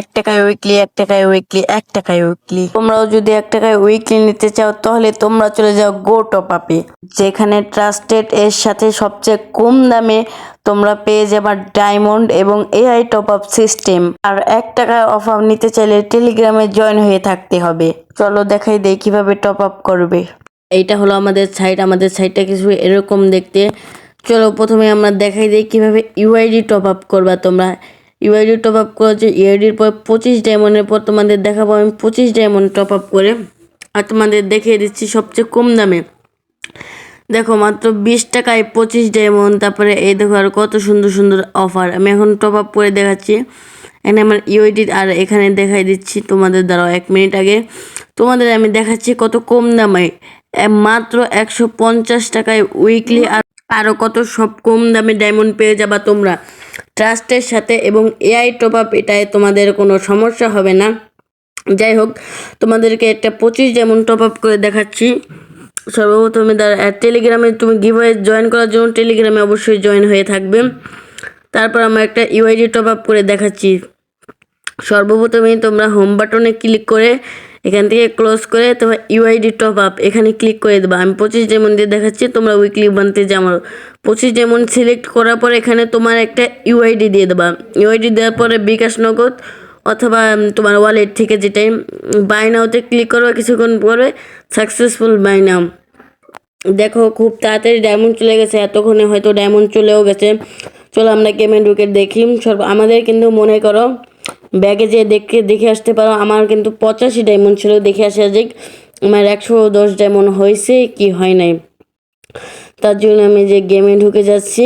এক টাকায় উইকলি এক টাকায় উইকলি এক টাকায় উইকলি তোমরাও যদি এক টাকায় উইকলি নিতে চাও, তাহলে তোমরা চলে যাও গো টপ আপে যেখানে ট্রাস্টেড এর সাথে সবচেয়ে কম দামে তোমরা পেয়ে যাবা ডায়মন্ড এবং এআই টপ আপ সিস্টেম আর এক টাকায় অফার নিতে চাইলে টেলিগ্রামে জয়েন হয়ে থাকতে হবে। চলো দেখাই দেই কীভাবে টপ আপ করবে। এইটা হলো আমাদের সাইট আমাদের সাইটটা কিছু এরকম দেখতে। চলো প্রথমে আমরা দেখাই দিই কীভাবে ইউআইডি টপ আপ করবা তোমরা। ইউআইডি টপ আপ করেছে, ইউআইডির পর পঁচিশ ডায়মন্ডের পর তোমাদের দেখাবো, আমি পঁচিশ ডায়মন্ড টপ আপ করে আর তোমাদের দেখিয়ে দিচ্ছি সবচেয়ে কম দামে। দেখো মাত্র বিশ টাকায় পঁচিশ ডায়মন্ড তারপরে এই দেখো আর কত সুন্দর সুন্দর অফার আমি এখন টপ আপ করে দেখাচ্ছি। এখানে আমার ইউআইডি আর এখানে দেখাই দিচ্ছি তোমাদের দ্বারা এক মিনিট আগে। তোমাদের আমি দেখাচ্ছি কত কম দামে। মাত্র একশো পঞ্চাশ টাকায় উইকলি আর আরও কত সব কম দামে ডায়মন্ড পেয়ে যাবা তোমরা। ট্রাস্টের সাথে এবং এআই টপ আপ এটায় তোমাদের কোনো সমস্যা হবে না। যাই হোক তোমাদেরকে একটা পঁচিশ যেমন টপ আপ করে দেখাচ্ছি। সর্বপ্রথমে টেলিগ্রামে তুমি গিভওয়ে জয়েন করার জন্য টেলিগ্রামে অবশ্যই জয়েন হয়ে থাকবে। তারপর আমরা একটা ইউআইডি টপ আপ করে দেখাচ্ছি। সর্বপ্রথমেই তোমরা হোম বাটনে ক্লিক করে এখান থেকে ক্লোজ করে তোমার ইউআইডি টপ আপ এখানে ক্লিক করে দেবা। আমি পঁচিশ যেমন দিয়ে দেখাচ্ছি, তোমরা উইকলি বানতে আমার পঁচিশ যেমন সিলেক্ট করার পর এখানে তোমার একটা ইউআইডি দিয়ে দেবা। ইউআইডি দেওয়ার পরে বিকাশ নগদ অথবা তোমার ওয়ালেট থেকে যেটাই বাই নাওতে ক্লিক করবে, কিছুক্ষণ পরে সাকসেসফুল বাই নাও দেখো খুব তাড়াতাড়ি ডায়মন্ড চলে গেছে, এতক্ষণে হয়তো ডায়মন্ড চলেও গেছে। চলো আমরা গেমে ঢুকে দেখি। সর্ব আমাদের কিন্তু মনে করো ব্যাগে যে দেখে দেখে আসতে পারো। আমার কিন্তু পঁচাশি ডায়মন্ড ছিল, দেখে আসা যে আমার একশো দশ ডায়মন্ড হয়েছে কি হয় নাই। তার জন্য আমি যে গেমে ঢুকে যাচ্ছি,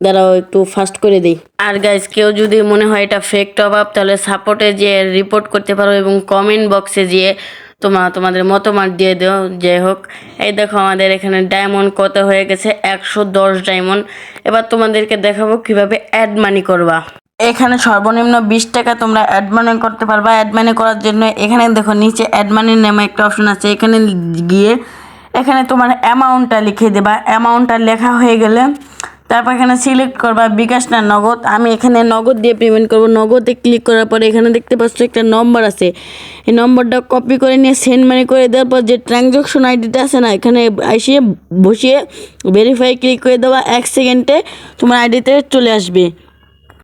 দাঁড়াও একটু ফাস্ট করে দিই। আর গাইজ কেউ যদি মনে হয় এটা ফেক টপ আপ তাহলে সাপোর্টে যেয়ে রিপোর্ট করতে পারো এবং কমেন্ট বক্সে যেয়ে তোমার তোমাদের মতামত দিয়ে দিও। যাই হোক, এই দেখো আমাদের এখানে ডায়মন্ড কত হয়ে গেছে? একশো দশ ডায়মন্ড এবার তোমাদেরকে দেখাবো কীভাবে অ্যাড মানি করবা। এখানে সর্বনিম্ন বিশ টাকা তোমরা অ্যাড মানি করতে পারবা। অ্যাড মানি করার জন্য এখানে দেখো নিচে অ্যাড মানি নামে একটা অপশন আছে। এখানে গিয়ে এখানে তোমার অ্যামাউন্টটা লিখে দেবা। অ্যামাউন্টটা লেখা হয়ে গেলে তারপর এখানে সিলেক্ট করবা বিকাশ না নগদ। আমি এখানে নগদ দিয়ে পেমেন্ট করব। নগদে ক্লিক করার পরে এখানে দেখতে পাচ্ছ একটা নম্বর আছে। এই নম্বরটা কপি করে নিয়ে সেন্ড মানি করে দেওয়ার পর যে ট্রানজ্যাকশন আইডিটা আছে না, এখানে আসিয়ে বসিয়ে ভেরিফাই ক্লিক করে দেওয়া। এক সেকেন্ডে তোমার আইডিতে চলে আসবে।